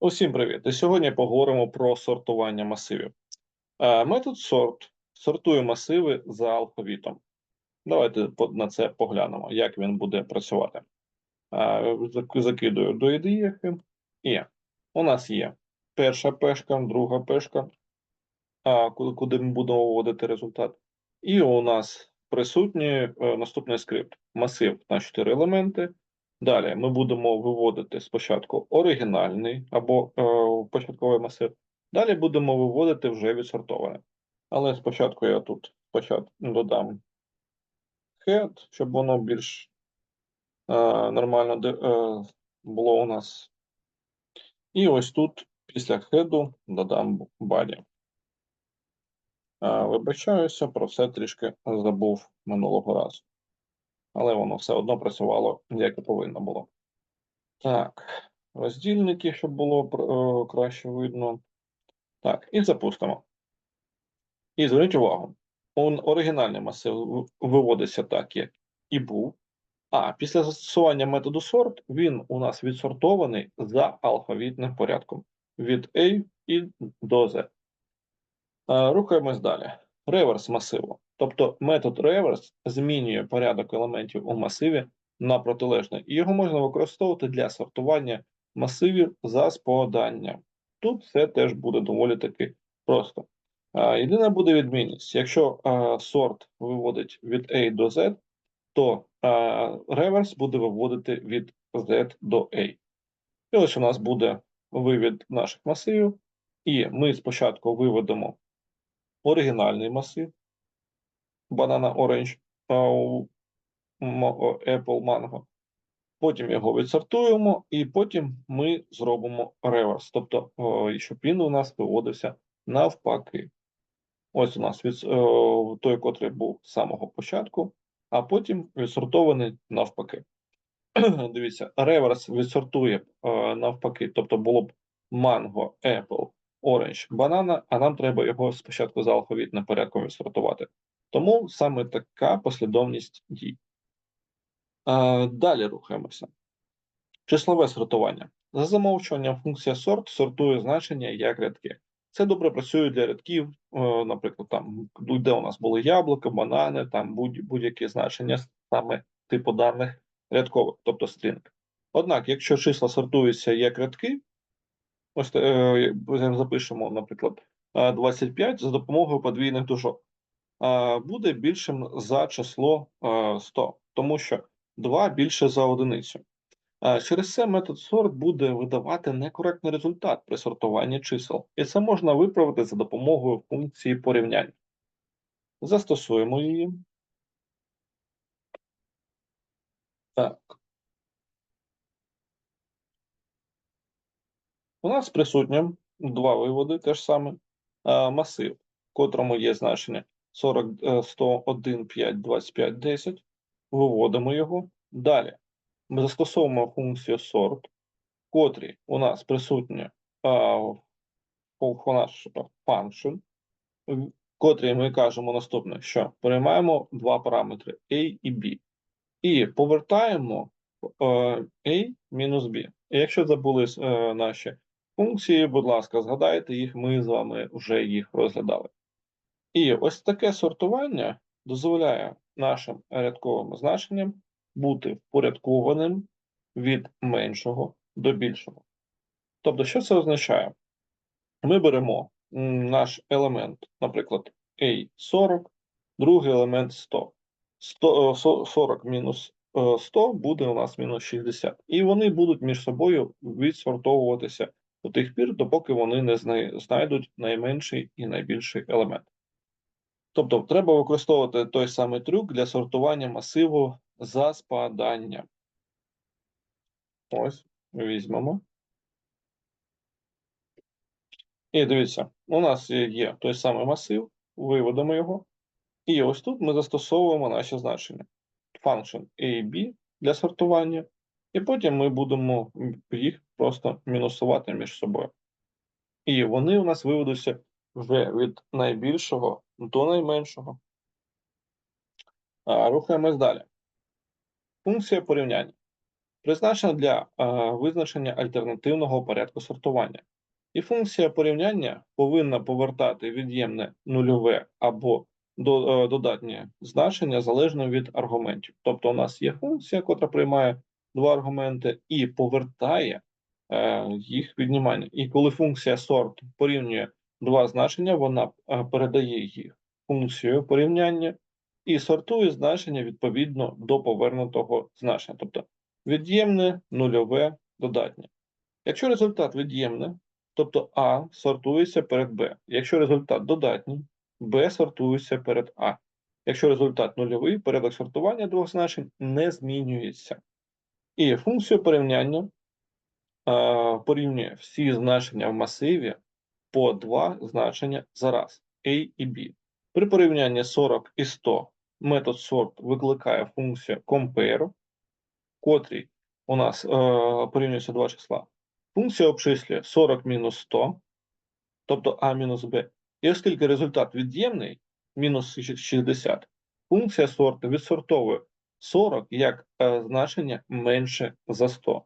Усім привіт! І сьогодні поговоримо про сортування масивів. Е, Метод сорт сортує масиви за алфавітом. Давайте на це поглянемо, як він буде працювати. Е, Закидую до ідеї. І у нас є перша пешка, друга пешка, куди ми будемо вводити результат. І у нас присутній е, наступний скрипт: масив на 4 елементи. Далі ми будемо виводити спочатку оригінальний або е, початковий масив. Далі будемо виводити вже відсортоване. Але спочатку я тут спочатку додам head, щоб воно більш е, нормально де- е, було у нас. І ось тут після хеду додам body. Е, Вибачаюся, про це трішки забув минулого разу. Але воно все одно працювало, як і повинно було. Так, роздільники, щоб було е, краще видно. Так, і запустимо. І зверніть увагу, оригінальний масив виводиться так, як і був. А після застосування методу сорт він у нас відсортований за алфавітним порядком від A і до Z. Е, Рухаємось далі. Реверс масиву. Тобто метод реверс змінює порядок елементів у масиві на протилежний, і його можна використовувати для сортування масивів за споданням. Тут все теж буде доволі таки просто. Єдина буде відмінність: якщо сорт виводить від A до Z, то реверс буде виводити від Z до A. І ось у нас буде вивід наших масивів, і ми спочатку виведемо оригінальний масив банана Orange, а, у- Apple Mango. Потім його відсортуємо, і потім ми зробимо реверс. Тобто, щоб він у нас виводився навпаки. Ось у нас від, той, котрий був з самого початку, а потім відсортований навпаки. Дивіться, реверс відсортує навпаки, тобто було б манго, Apple, Orange, банана, а нам треба його спочатку за алфавітним порядком відсортувати. Тому саме така послідовність дій. Е, Далі рухаємося. Числове сортування. За замовчуванням функція сорт сортує значення як рядки. Це добре працює для рядків, е, наприклад, там, де у нас були яблука, банани, там будь- будь-які значення саме типу даних рядкових, тобто стрінг. Однак, якщо числа сортуються як рядки, ось е, запишемо, наприклад, е, 25 за допомогою подвійних дужок, буде більшим за число е, 100, тому що 2 більше за одиницю. Через це метод сорт буде видавати некоректний результат при сортуванні чисел, і це можна виправити за допомогою функції порівняння. Застосуємо її. Так. У нас присутньо два виводи, те ж саме. Масив, в котрому є значення 40, е, 101, 5, 25, 10. Виводимо його. Далі ми застосовуємо функцію sort, в котрій у нас присутня наш function, в котрій ми кажемо наступне, що переймаємо два параметри A і B. І повертаємо е, A мінус B. Якщо забули е, наші функції, будь ласка, згадайте їх, ми з вами вже їх розглядали. І ось таке сортування дозволяє нашим рядковим значенням бути впорядкованим від меншого до більшого. Тобто, що це означає? Ми беремо наш елемент, наприклад, A40, другий елемент 100. 100 е, 40 мінус е, 100 буде у нас мінус 60. І вони будуть між собою відсортовуватися до тих пір, допоки вони не знайдуть найменший і найбільший елемент. Тобто, треба використовувати той самий трюк для сортування масиву за спаданням. Ось, візьмемо. І дивіться, у нас є- той самий масив, виведемо його. І ось тут ми застосовуємо наші значення. Function A і B для сортування, і потім ми будемо їх просто мінусувати між собою. І вони у нас виведуться вже від найбільшого до найменшого. Рухаємось далі. Функція порівняння. призначена для визначення альтернативного порядку сортування. І функція порівняння повинна повертати від'ємне нульове або е, додатнє значення залежно від аргументів. Тобто, у нас є функція, котра приймає два аргументи і повертає е, їх віднімання. І коли функція сорт порівнює два значення, вона е, передає їх функцію порівняння і сортує значення відповідно до повернутого значення. Тобто від'ємне, нульове, додатнє. Якщо результат від'ємне, тобто А сортується перед Б. Якщо результат додатній, Б сортується перед А. Якщо результат нульовий, порядок сортування двох значень не змінюється. І функцію порівняння е, порівнює всі значення в масиві по два значення за раз A і B. При порівнянні 40 і 100 метод sort викликає функцію compare, котрій у нас е, порівнюється два числа. Функція обчислює 40 мінус 100, тобто А мінус Б. І оскільки результат від'ємний, мінус 60, функція сорту відсортовує 40 як е, значення менше за 100.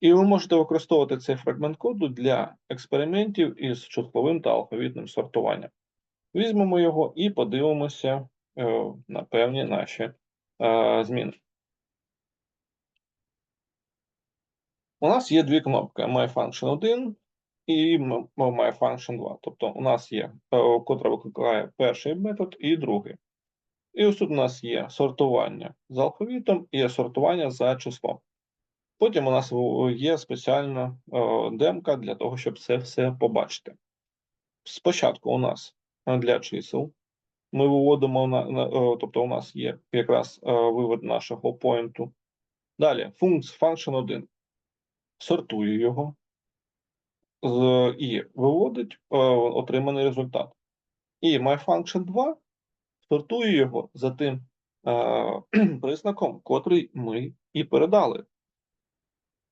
І ви можете використовувати цей фрагмент коду для експериментів із числовим та алфавітним сортуванням. Візьмемо його і подивимося е, на певні наші е, зміни. У нас є дві кнопки MyFunction 1 і MyFunction 2. Тобто у нас є, е, котра викликає перший метод і другий. І ось тут у нас є сортування з алфавітом і сортування за числом. Потім у нас є спеціальна е, демка для того, щоб це все побачити. Спочатку у нас е, для чисел ми виводимо е, тобто у нас є якраз вивод нашого поінту. Далі function 1 сортує його і виводить отриманий результат. І myfunction 2 сортує його за тим признаком, котрий ми і передали.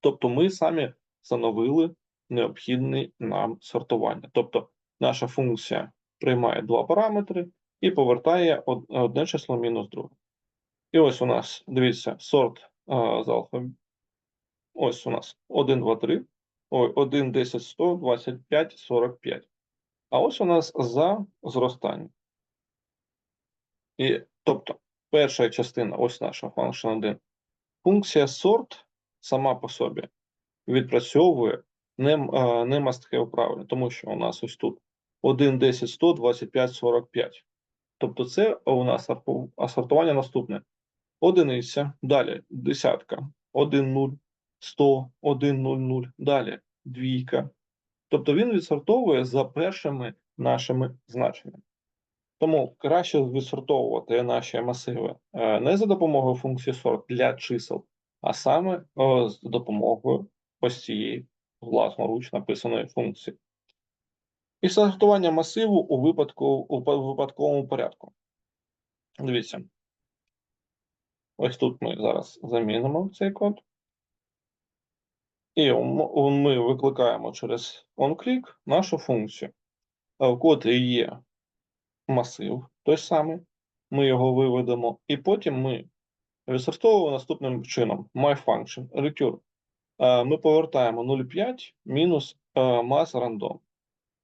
Тобто ми самі встановили необхідне нам сортування. Тобто наша функція приймає два параметри і повертає одне число мінус друге. І ось у нас, дивіться, сорт е, з алфавітом. Ось у нас 1, 2, 3. Ой, 1, 10, 100, 25, 45. А ось у нас за зростання. І, тобто, перша частина, ось наша function 1. Функція sort сама по собі відпрацьовує не, не have тому що у нас ось тут 1, 10, 100, 25, 45. Тобто це у нас арфу- а сортування наступне. Одиниця, далі десятка, 1, 0, 100, 1, 0, 0, далі двійка. Тобто він відсортовує за першими нашими значеннями. Тому краще відсортовувати наші масиви е, не за допомогою функції sort для чисел, а саме е, з допомогою ось цієї власноруч написаної функції. І сортування масиву у випадку у випадковому порядку. Дивіться. Ось тут ми зараз замінимо цей код. І ми викликаємо через onClick нашу функцію, е, в котрій є масив той самий. Ми його виведемо, і потім ми відсортовуємо наступним чином: myFunction, return. Е, Ми повертаємо 0,5 мінус е, mass random.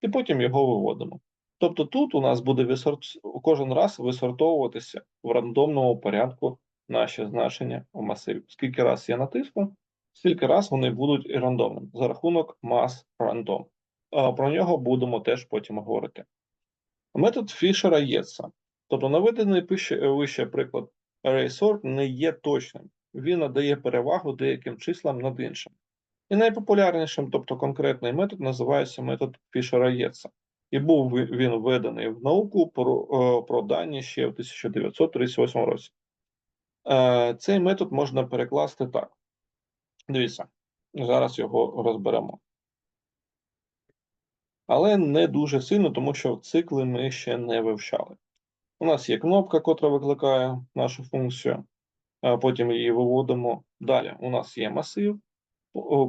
І потім його виводимо. Тобто тут у нас буде висорт... кожен раз висортовуватися в рандомному порядку наші значення в масиві. Скільки раз я натисну, стільки раз вони будуть і рандомними за рахунок mass random. Про нього будемо теж потім говорити. Метод Фішера Єтса. Тобто наведений вище приклад ArraySort не є точним. Він надає перевагу деяким числам над іншим. І найпопулярнішим, тобто конкретний метод, називається метод Фішера Єтса. І був він введений в науку про, е, про дані ще в 1938 році. Е, Цей метод можна перекласти так. Дивіться, зараз його розберемо. Але не дуже сильно, тому що цикли ми ще не вивчали. У нас є кнопка, котра викликає нашу функцію, а потім її виводимо. Далі у нас є масив,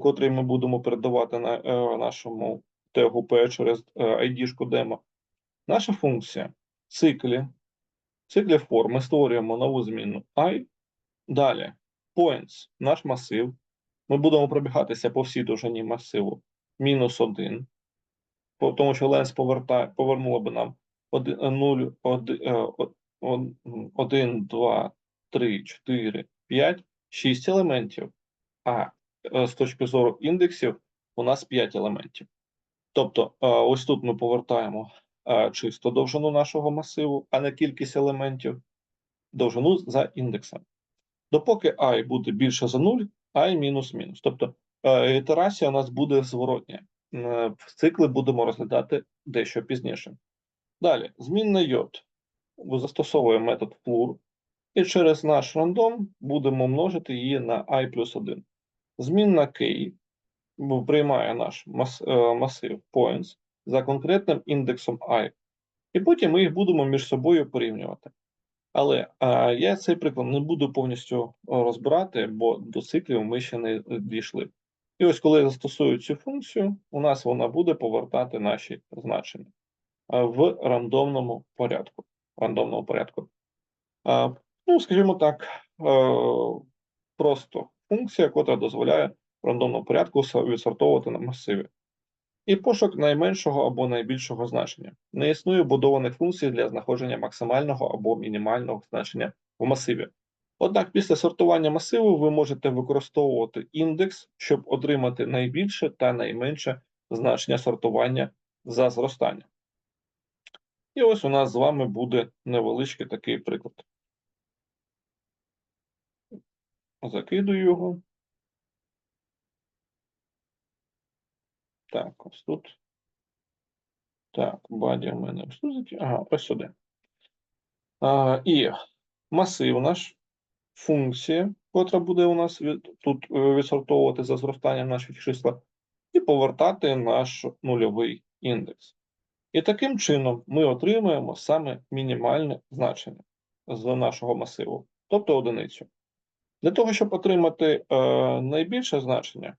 котрий ми будемо передавати на е, нашому тегу через е, ID-шку демо. Наша функція циклі, циклі форм. Ми створюємо нову зміну i. Далі points, наш масив. ми будемо пробігатися по всій довжині масиву мінус 1, тому що ленс повернуло би нам 0, 1, 2, 3, 4, 5, 6 елементів, а е, з точки зору індексів у нас 5 елементів. Тобто, е, ось тут ми повертаємо е, чисто довжину нашого масиву, а не кількість елементів, довжину за індексом. Допоки і буде більше за 0, i мінус мінус. Тобто ітерація у нас буде зворотня. Цикли будемо розглядати дещо пізніше. Далі, змінна йод. Застосовуємо метод floor, і через наш рандом будемо множити її на і плюс 1. Змінна k бо приймає наш е, масив points за конкретним індексом i, і потім ми їх будемо між собою порівнювати. Але а, я цей приклад не буду повністю розбирати, бо до циклів ми ще не дійшли. І ось коли я застосую цю функцію, у нас вона буде повертати наші значення в рандомному порядку. Рандомному порядку. Ну, скажімо так, просто функція, яка дозволяє в рандомному порядку відсортовувати на масиві. І пошук найменшого або найбільшого значення. Не існує будованих функцій для знаходження максимального або мінімального значення в масиві. Однак після сортування масиву ви можете використовувати індекс, щоб отримати найбільше та найменше значення сортування за зростання. І ось у нас з вами буде невеличкий такий приклад. Закидую його. Так, ось тут. Так, баді в мене ось. Ага, ось сюди. А, І масив наш, функція, котра буде у нас від, тут е, відсортовувати за зростанням наших числа, і повертати наш нульовий індекс. І таким чином ми отримуємо саме мінімальне значення з нашого масиву, тобто одиницю. Для того, щоб отримати е, найбільше значення,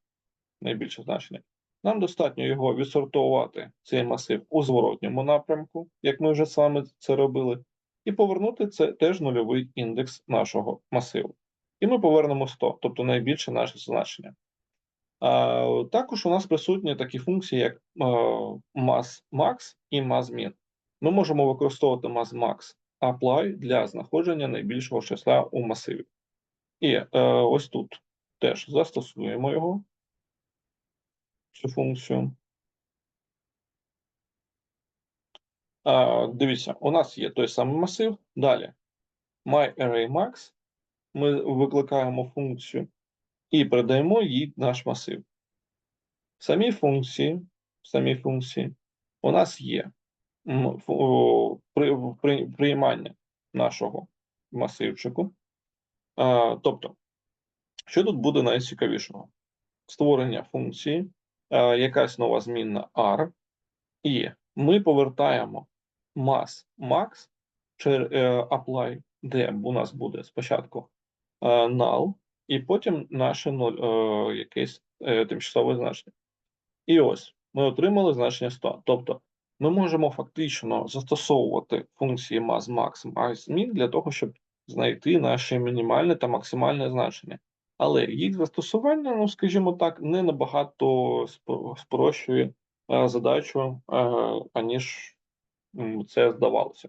найбільше значення, нам достатньо його відсортувати, цей масив у зворотньому напрямку, як ми вже з вами це робили, і повернути це теж нульовий індекс нашого масиву. І ми повернемо 100, тобто найбільше наше значення. Також у нас присутні такі функції, як mass-max і mass-min. Ми можемо використовувати mass-max apply для знаходження найбільшого числа у масиві. І е, ось тут теж застосуємо його цю функцію. Дивіться, у нас є той самий масив. Далі myArrayMax. Ми викликаємо функцію і передаємо їй наш масив. В самій функції, в самій функції у нас є приймання нашого масивчику. Тобто, що тут буде найцікавішого? Створення функції, якась нова змінна R, і ми повертаємо mass max е, apply, де у нас буде спочатку е, null, і потім наше 0, якесь тимчасове значення. І ось ми отримали значення 100. Тобто ми можемо фактично застосовувати функції mass, max, max, min для того, щоб знайти наше мінімальне та максимальне значення. Але їх застосування, ну скажімо так, не набагато спрощує е, задачу, е, аніж це здавалося.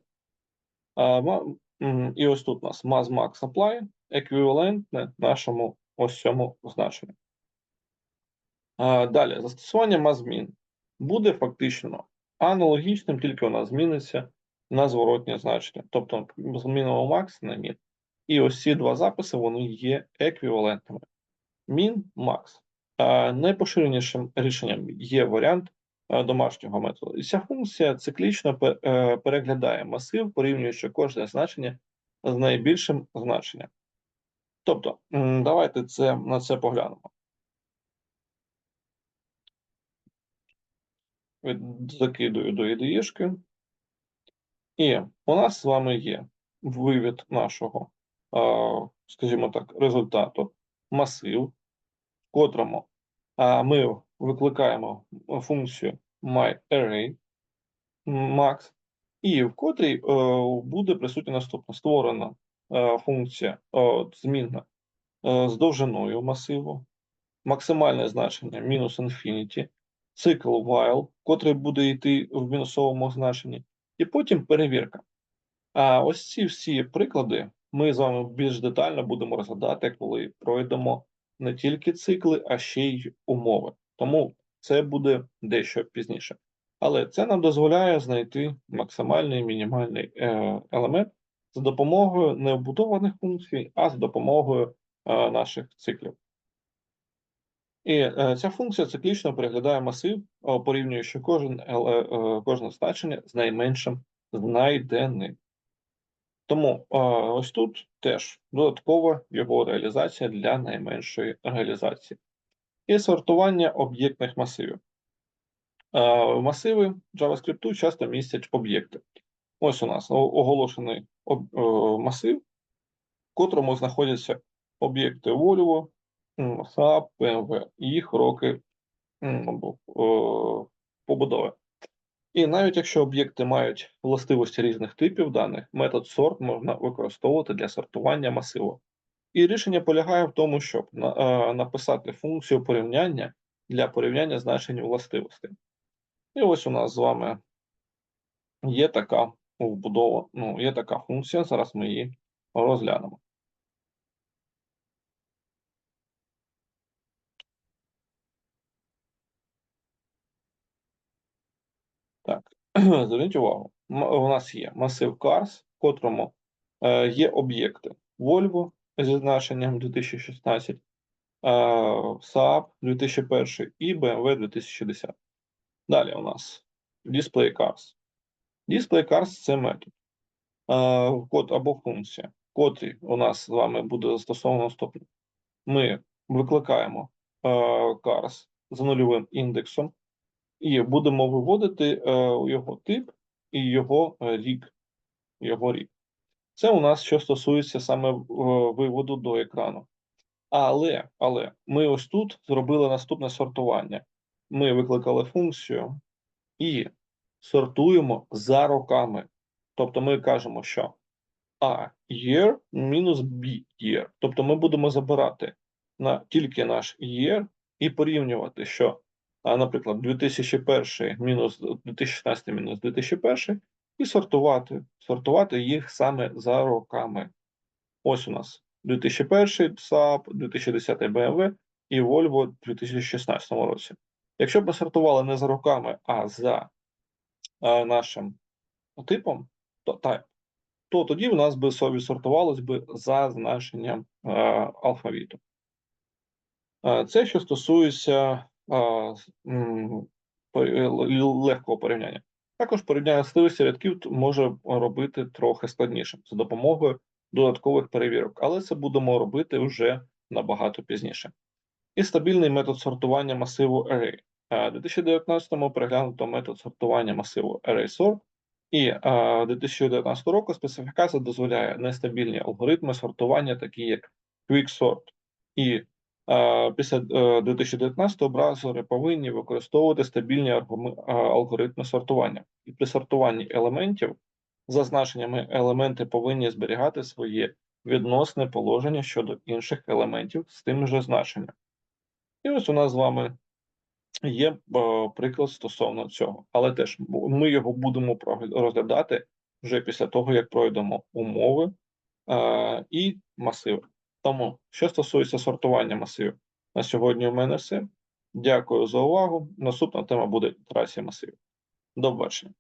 І ось тут у нас mass max apply еквівалентне нашому ось цьому значенню. Далі, застосування mass-min буде фактично аналогічним, тільки нас зміниться на зворотнє значення. Тобто змінимо max на min. І ось ці два записи вони є еквівалентними. Min, max. Найпоширенішим рішенням є варіант домашнього методу. І ця функція циклічно е, переглядає масив, порівнюючи кожне значення з найбільшим значенням. Тобто, давайте це, на це поглянемо. Закидую до ідеїшки. І у нас з вами є вивід нашого скажімо так, результату масив, в котрому ми викликаємо функцію myArray max, і в котрій е, буде присутня наступна створена е, функція змінна е, з довжиною масиву максимальне значення мінус infinity, цикл while, котрий буде йти в мінусовому значенні, і потім перевірка. А ось ці всі приклади ми з вами більш детально будемо розглядати, коли пройдемо не тільки цикли, а ще й умови. Тому це буде дещо пізніше. Але це нам дозволяє знайти максимальний мінімальний е, елемент за допомогою не вбудованих функцій, а за допомогою е, наших циклів. І е, ця функція циклічно переглядає масив, е, порівнюючи кожен, кожне значення з найменшим знайденим. Тому ось тут теж додаткова його реалізація для найменшої реалізації. І сортування об'єктних масивів. Масиви JavaScript часто містять об'єкти. Ось у нас оголошений масив, в котрому знаходяться об'єкти Volvo, Saab, і їх роки е, побудови. І навіть якщо об'єкти мають властивості різних типів даних, метод sort можна використовувати для сортування масиву. І рішення полягає в тому, щоб е, написати функцію порівняння для порівняння значень властивостей. І ось у нас з вами є така вбудова, ну, є така функція, зараз ми її розглянемо. Так, зверніть увагу, у нас є масив cars, в котрому е, є об'єкти Volvo зі значенням 2016, е, Saab 2001 і BMW 2010. Далі у нас display cars. Display cars це метод, код або функція, котрий у нас з вами буде застосовано наступне. Ми викликаємо cars за нульовим індексом і будемо виводити е, його тип і його рік. Його рік. Це у нас що стосується саме е, виводу до екрану. Але, але ми ось тут зробили наступне сортування. Ми викликали функцію і сортуємо за роками. Тобто ми кажемо, що A year мінус B year. Тобто ми будемо забирати на тільки наш year і порівнювати, що, наприклад, 2001 мінус 2016 мінус 2001, і сортувати, сортувати їх саме за роками. Ось у нас 2001 Saab, 2010 BMW і Volvo в 2016 році. Якщо б ми сортували не за роками, а за нашим типом, то, type, то тоді в нас би собі сортувалось би за значенням е, алфавіту. Е, Це що стосується е, е, легкого порівняння. Також порівняння стилистів рядків може робити трохи складнішим за допомогою додаткових перевірок, але це будемо робити вже набагато пізніше. І стабільний метод сортування масиву array. Е, У 2019-му переглянуто метод сортування масиву ArraySort, і е, 2019 року специфікація дозволяє нестабільні алгоритми сортування, такі як QuickSort. І е, після е, 2019 браузери повинні використовувати стабільні е, алгоритми сортування. І при сортуванні елементів за значеннями елементи повинні зберігати своє відносне положення щодо інших елементів з тим же значенням. І ось у нас з вами є е, приклад стосовно цього, але теж ми його будемо розглядати вже після того, як пройдемо умови е, і масиви. Тому, що стосується сортування масивів, на сьогодні у мене все. Дякую за увагу. Наступна тема буде ітерація масивів. До побачення.